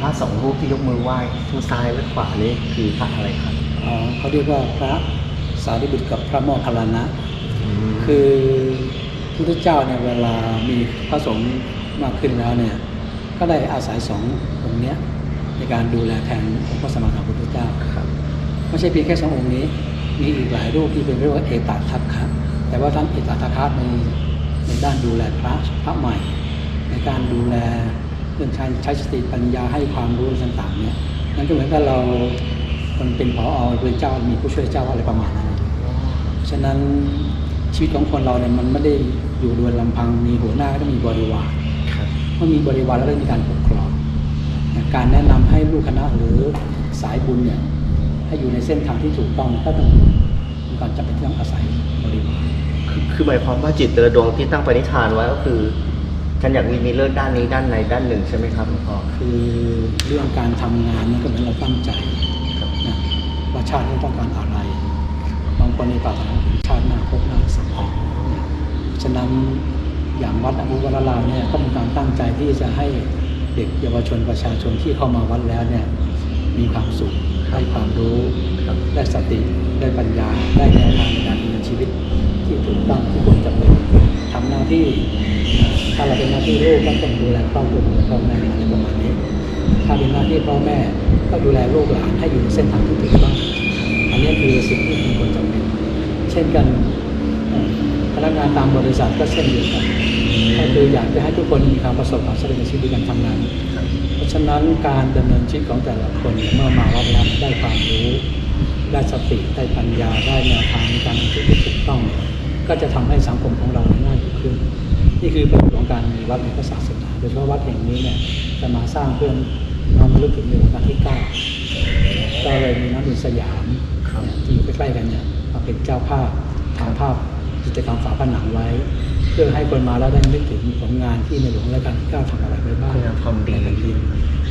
พระสองรูปที่ยกมือไหว้ทั้งซ้ายและขวานี่คือพระอะไรครับอ๋อเขาเรียกว่าพระสารีบุตรกับพระโมคคัลลานะมคือพระพุทธเจ้าเนี่ยเวลามีพระสงฆ์มากขึ้นแล้วเนี่ยก็ได้อาศัยสององค์เนี้ยในการดูแลแทนองค์พระสัมมาสัมพุทธเจ้าครับไม่ใช่เพียงแค่สององค์นี้ มีอีกหลายรูปที่เป็นเรียกว่าเอตทัคคะแต่ว่าท่านเอตทัคคะในในด้านดูแลพระพระใหม่ ในการดูแล เรื่องการใช้สติปัญญาให้ความรู้ต่างๆเนี่ยนั่นก็เหมือนกับเรามันเป็นผอเป็นเจ้ามีผู้ช่วยเจ้าอะไรประมาณนั้นฉะนั้นชีวิตของคนเราเนี่ยมันไม่ได้อยู่โดยลำพังมีหัวหน้าก็ต้องมีบริวารเมื่อมีบริวารแล้วก็มีการปกครองการแนะนำให้ลูกคณะหรือสายบุญเนี่ยให้อยู่ในเส้นทางที่ถูกต้องก็ต้องมีการจำเป็นที่ต้องอาศัยบริวารคือหมายความว่าจิตแต่ละดวงที่ตั้งปณิธานไว้ก็คือ ฉันอยากมีมีเลิศด้านนี้ด้านใดด้านหนึ่งใช่ไหมครับหลวงพ่อ คือเรื่องการทำงานมันก็เหมือนเราตั้งใจครับ นะว่าชาตินี้ต้องการอะไรบางคนในปรารถนาถึงชาติหน้าภพหน้าสังคมนะฉะนั้นอย่างวัดอนุวรารามเนี่ยก็มีการตั้งใจที่จะให้เด็กเยาวชนประชาชนที่เข้ามาวัดแล้วเนี่ยมีความสุขได้ความรู้ครับ ได้สติได้ปัญญา ได้แนวทางในการดำเนินชีวิตที่ถูกต้องที่ควรจะเป็นทำหน้าที่ ถ้าเราเป็นหน้าที่ลูกก็ต้องดูแลครอบครัวดูแลพ่อแม่อะไรประมาณนี้ ถ้าเป็นหน้าที่พ่อแม่ก็ดูแลลูกหลานให้อยู่ในเส้นทางที่ถูกต้อง อันนี้คือสิ่งที่มันควรจะเป็น เช่นกันเอ่อพนักงานตามบริษัทก็เช่นเดียวกันก็คืออยากจะให้ทุกคนมีความประสบความสำเร็จในชีวิตการทำงานเพราะฉะนั้นการดำเนินชีวิตของแต่ละคนเมื่อมาวัดแล้วได้ความรู้ได้สติได้ปัญญาได้แนวทางในการดำเนินที่ถูกต้อง ก็จะทำให้สังคมของเราง่ายขึ้น นี่คือประโยชน์ของการมีวัดในพระศาสนาโดยเฉพาะวัดแห่งนี้เนี่ยจะมาสร้างเพื่อน้อมรำลึกถึงในรัชกาลที่เก้าก็เลยมีน้ำมินสยามครับเนี่ยที่อยู่ใกล้ๆกันเนี่ยมาเป็นเจ้าภาพทำภาพกิจกรรมฝาผนังไว้ เพื่อให้คนมาแล้วได้นึกถึงผลงานที่ในหลวงรัชกาลที่เก้าทำอะไรไว้บ้างคุณงามความดีในแผ่นดิน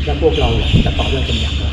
และพวกเราจะต่อยอดเป็นอย่างไร